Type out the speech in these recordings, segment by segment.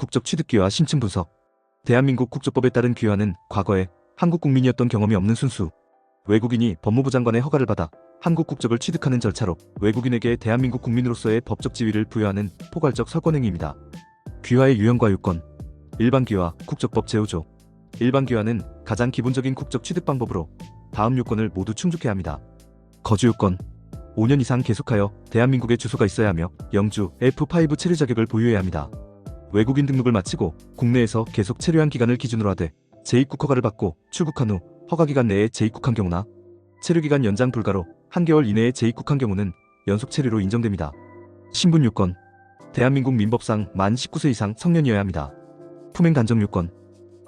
국적 취득기와 심층 분석. 대한민국 국적법에 따른 귀화는 과거에 한국 국민이었던 경험이 없는 순수. 외국인이 법무부 장관의 허가를 받아 한국 국적을 취득하는 절차로 외국인에게 대한민국 국민으로서의 법적 지위를 부여하는 포괄적 설권행위입니다. 귀화의 유형과 요건. 일반 귀화, 국적법 제후조. 일반 귀화는 가장 기본적인 국적 취득 방법으로 다음 요건을 모두 충족해야 합니다. 거주 요건. 5년 이상 계속하여 대한민국에 주소가 있어야 하며 영주 F5 체류 자격을 보유해야 합니다. 외국인 등록을 마치고 국내에서 계속 체류한 기간을 기준으로 하되 재입국 허가를 받고 출국한 후 허가 기간 내에 재입국한 경우나 체류 기간 연장 불가로 한개월 이내에 재입국한 경우는 연속 체류로 인정됩니다. 신분 요건 대한민국 민법상 만 19세 이상 성년이어야 합니다. 품행 단정 요건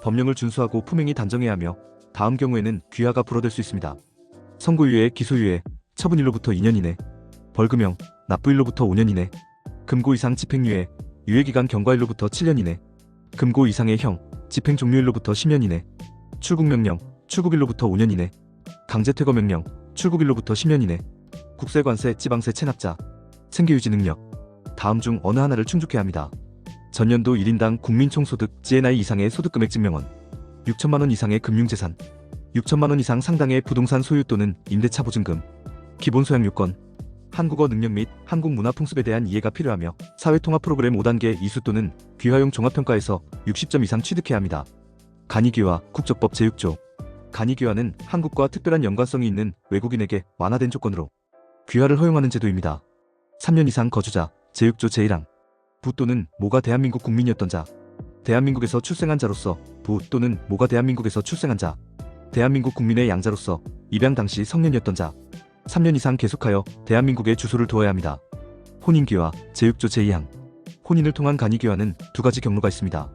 법령을 준수하고 품행이 단정해야 하며 다음 경우에는 귀화가 불어될 수 있습니다. 선고유예, 기소유예, 처분일로부터 2년 이내, 벌금형, 납부일로부터 5년 이내, 금고 이상 집행유예, 유예기간 경과일로부터 7년 이내, 금고 이상의 형, 집행 종료일로부터 10년 이내, 출국명령, 출국일로부터 5년 이내, 강제퇴거명령, 출국일로부터 10년 이내, 국세관세, 지방세 체납자, 생계유지 능력, 다음 중 어느 하나를 충족해야 합니다. 전년도 1인당 국민총소득 GNI 이상의 소득금액 증명원, 6천만원 이상의 금융재산, 6천만원 이상 상당의 부동산 소유 또는 임대차 보증금, 기본 소양 요건, 한국어 능력 및 한국 문화 풍습에 대한 이해가 필요하며 사회통합 프로그램 5단계 이수 또는 귀화용 종합평가에서 60점 이상 취득해야 합니다. 간이귀화 국적법 제6조. 간이귀화는 한국과 특별한 연관성이 있는 외국인에게 완화된 조건으로 귀화를 허용하는 제도입니다. 3년 이상 거주자 제6조 제1항 부 또는 모가 대한민국 국민이었던 자. 대한민국에서 출생한 자로서 부 또는 모가 대한민국에서 출생한 자. 대한민국 국민의 양자로서 입양 당시 성년이었던 자 3년 이상 계속하여 대한민국에 주소를 두어야 합니다. 혼인귀화 제6조 제2항 혼인을 통한 간이귀화는 두 가지 경로가 있습니다.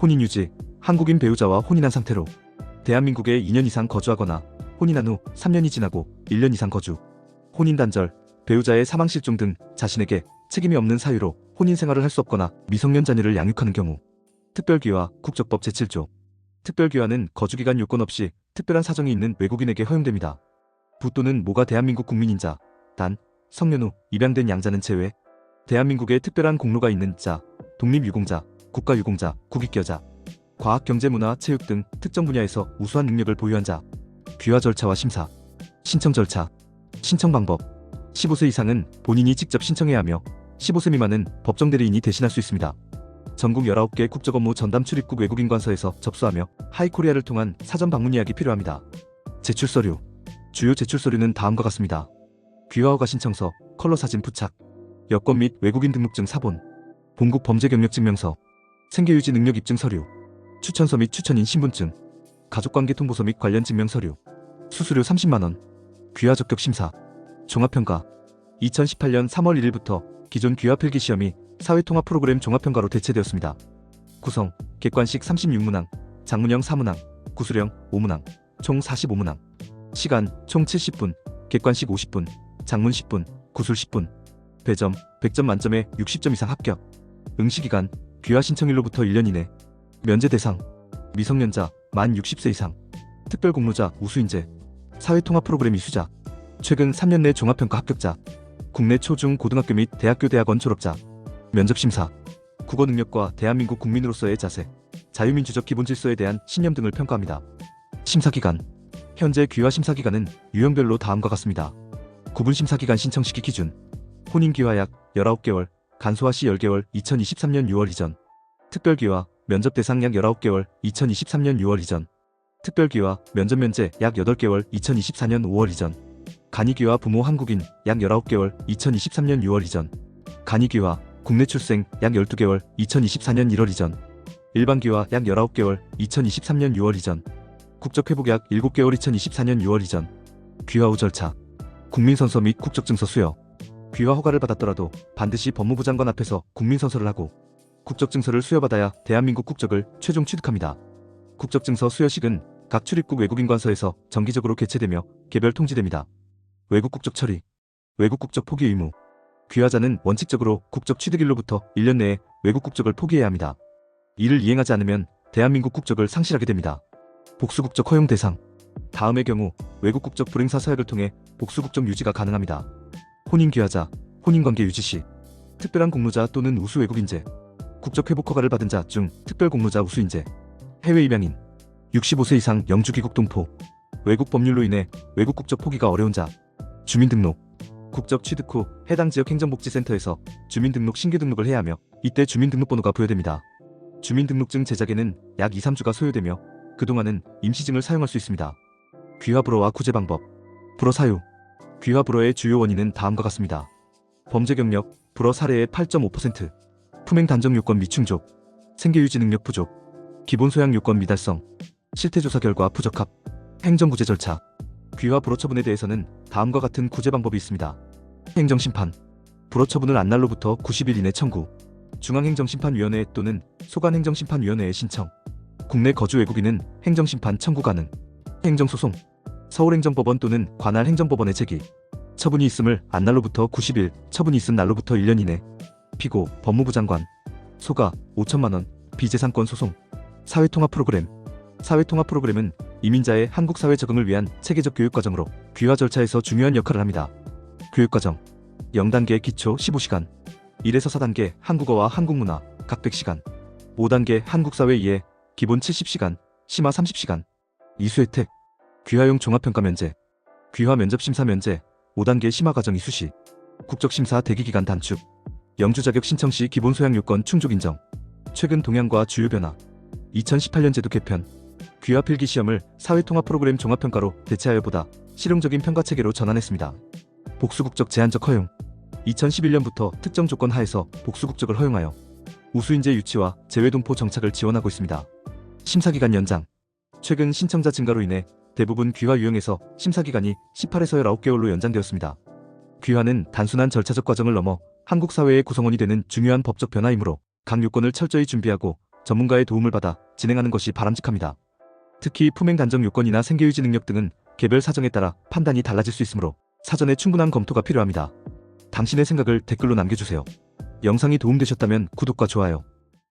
혼인 유지 한국인 배우자와 혼인한 상태로 대한민국에 2년 이상 거주하거나 혼인한 후 3년이 지나고 1년 이상 거주 혼인 단절 배우자의 사망 실종 등 자신에게 책임이 없는 사유로 혼인 생활을 할 수 없거나 미성년 자녀를 양육하는 경우 특별귀화 국적법 제7조 특별귀화는 거주기간 요건 없이 특별한 사정이 있는 외국인에게 허용됩니다. 부 또는 모가 대한민국 국민인 자, 단, 성년 후 입양된 양자는 제외, 대한민국에 특별한 공로가 있는 자, 독립유공자, 국가유공자, 국익여자, 과학, 경제, 문화, 체육 등 특정 분야에서 우수한 능력을 보유한 자, 귀화 절차와 심사, 신청 절차, 신청 방법, 15세 이상은 본인이 직접 신청해야 하며 15세 미만은 법정 대리인이 대신할 수 있습니다. 전국 19개 국적 업무 전담 출입국 외국인 관서에서 접수하며 하이코리아를 통한 사전 방문 예약이 필요합니다. 제출 서류 주요 제출 서류는 다음과 같습니다. 귀화허가 신청서, 컬러 사진 부착, 여권 및 외국인 등록증 사본, 본국 범죄 경력 증명서, 생계 유지 능력 입증 서류, 추천서 및 추천인 신분증, 가족관계 통보서 및 관련 증명 서류, 수수료 30만 원, 귀화 적격 심사, 종합평가. 2018년 3월 1일부터 기존 귀화 필기 시험이 사회통합 프로그램 종합평가로 대체되었습니다. 구성, 객관식 36문항, 장문형 4문항, 구수령 5문항, 총 45문항. 시간 총 70분, 객관식 50분, 장문 10분, 구술 10분. 배점 100점 만점에 60점 이상 합격. 응시기간 귀화 신청일로부터 1년 이내. 면제 대상 미성년자 만 60세 이상. 특별공로자 우수인재. 사회통합 프로그램 이수자. 최근 3년 내 종합평가 합격자. 국내 초중 고등학교 및 대학교 대학원 졸업자. 면접심사. 국어 능력과 대한민국 국민으로서의 자세. 자유민주적 기본 질서에 대한 신념 등을 평가합니다. 심사기간 현재 귀화 심사 기간은 유형별로 다음과 같습니다. 구분 심사 기간 신청 시기 기준 혼인 귀화 약 19개월, 간소화 시 10개월 2023년 6월 이전 특별 귀화 면접 대상 약 19개월 2023년 6월 이전 특별 귀화 면접 면제 약 8개월 2024년 5월 이전 간이 귀화 부모 한국인 약 19개월 2023년 6월 이전 간이 귀화 국내 출생 약 12개월 2024년 1월 이전 일반 귀화 약 19개월 2023년 6월 이전 국적 회복 약 7개월 2024년 6월 이전 귀화 후 절차 국민선서 및 국적증서 수여 귀화 허가를 받았더라도 반드시 법무부 장관 앞에서 국민선서를 하고 국적증서를 수여받아야 대한민국 국적을 최종 취득합니다. 국적증서 수여식은 각 출입국 외국인 관서에서 정기적으로 개최되며 개별 통지됩니다. 외국 국적 처리 외국 국적 포기 의무 귀화자는 원칙적으로 국적 취득일로부터 1년 내에 외국 국적을 포기해야 합니다. 이를 이행하지 않으면 대한민국 국적을 상실하게 됩니다. 복수국적 허용 대상. 다음의 경우 외국 국적 불행사 서약을 통해 복수국적 유지가 가능합니다. 혼인 귀화자, 혼인관계 유지 시, 특별한 공로자 또는 우수 외국인재, 국적 회복 허가를 받은 자 중 특별 공로자 우수인재, 해외 입양인, 65세 이상 영주 귀국 동포, 외국 법률로 인해 외국 국적 포기가 어려운 자, 주민등록, 국적 취득 후 해당 지역 행정복지센터에서 주민등록 신규 등록을 해야 하며 이때 주민등록번호가 부여됩니다. 주민등록증 제작에는 약 2, 3주가 소요되며 그동안은 임시증을 사용할 수 있습니다. 귀화 불허와 구제 방법, 불허 사유, 귀화 불허의 주요 원인은 다음과 같습니다. 범죄 경력, 불허 사례의 8.5%, 품행 단정 요건 미충족, 생계 유지 능력 부족, 기본 소양 요건 미달성, 실태 조사 결과 부적합, 행정 구제 절차, 귀화 불허 처분에 대해서는 다음과 같은 구제 방법이 있습니다. 행정 심판, 불허 처분을 안 날로부터 90일 이내 청구, 중앙행정심판위원회 또는 소관행정심판위원회에 신청, 국내 거주 외국인은 행정심판 청구 가능, 행정소송, 서울행정법원 또는 관할 행정법원에 제기, 처분이 있음을 안 날로부터 90일, 처분이 있은 날로부터 1년 이내, 피고, 법무부 장관, 소가 5천만 원, 비재산권 소송, 사회통합 프로그램, 사회통합 프로그램은 이민자의 한국 사회 적응을 위한 체계적 교육 과정으로 귀화 절차에서 중요한 역할을 합니다. 교육 과정. 0단계 기초 15시간. 1에서 4단계 한국어와 한국 문화 각 100시간. 5단계 한국 사회 이해 기본 70시간 심화 30시간. 이수 혜택 귀화용 종합평가 면제 귀화 면접 심사 면제 5단계 심화 과정 이수 시 국적 심사 대기 기간 단축. 영주 자격 신청 시 기본 소양 요건 충족 인정. 최근 동향과 주요 변화. 2018년 제도 개편. 귀화 필기 시험을 사회통합 프로그램 종합평가로 대체하여 보다 실용적인 평가 체계로 전환했습니다. 복수국적 제한적 허용. 2011년부터 특정 조건 하에서 복수국적을 허용하여 우수인재 유치와 재외동포 정착을 지원하고 있습니다. 심사기간 연장 최근 신청자 증가로 인해 대부분 귀화 유형에서 심사기간이 18에서 19개월로 연장되었습니다. 귀화는 단순한 절차적 과정을 넘어 한국 사회의 구성원이 되는 중요한 법적 변화이므로 각 요건을 철저히 준비하고 전문가의 도움을 받아 진행하는 것이 바람직합니다. 특히 품행 단정 요건이나 생계유지 능력 등은 개별 사정에 따라 판단이 달라질 수 있으므로 사전에 충분한 검토가 필요합니다. 당신의 생각을 댓글로 남겨주세요. 영상이 도움되셨다면 구독과 좋아요,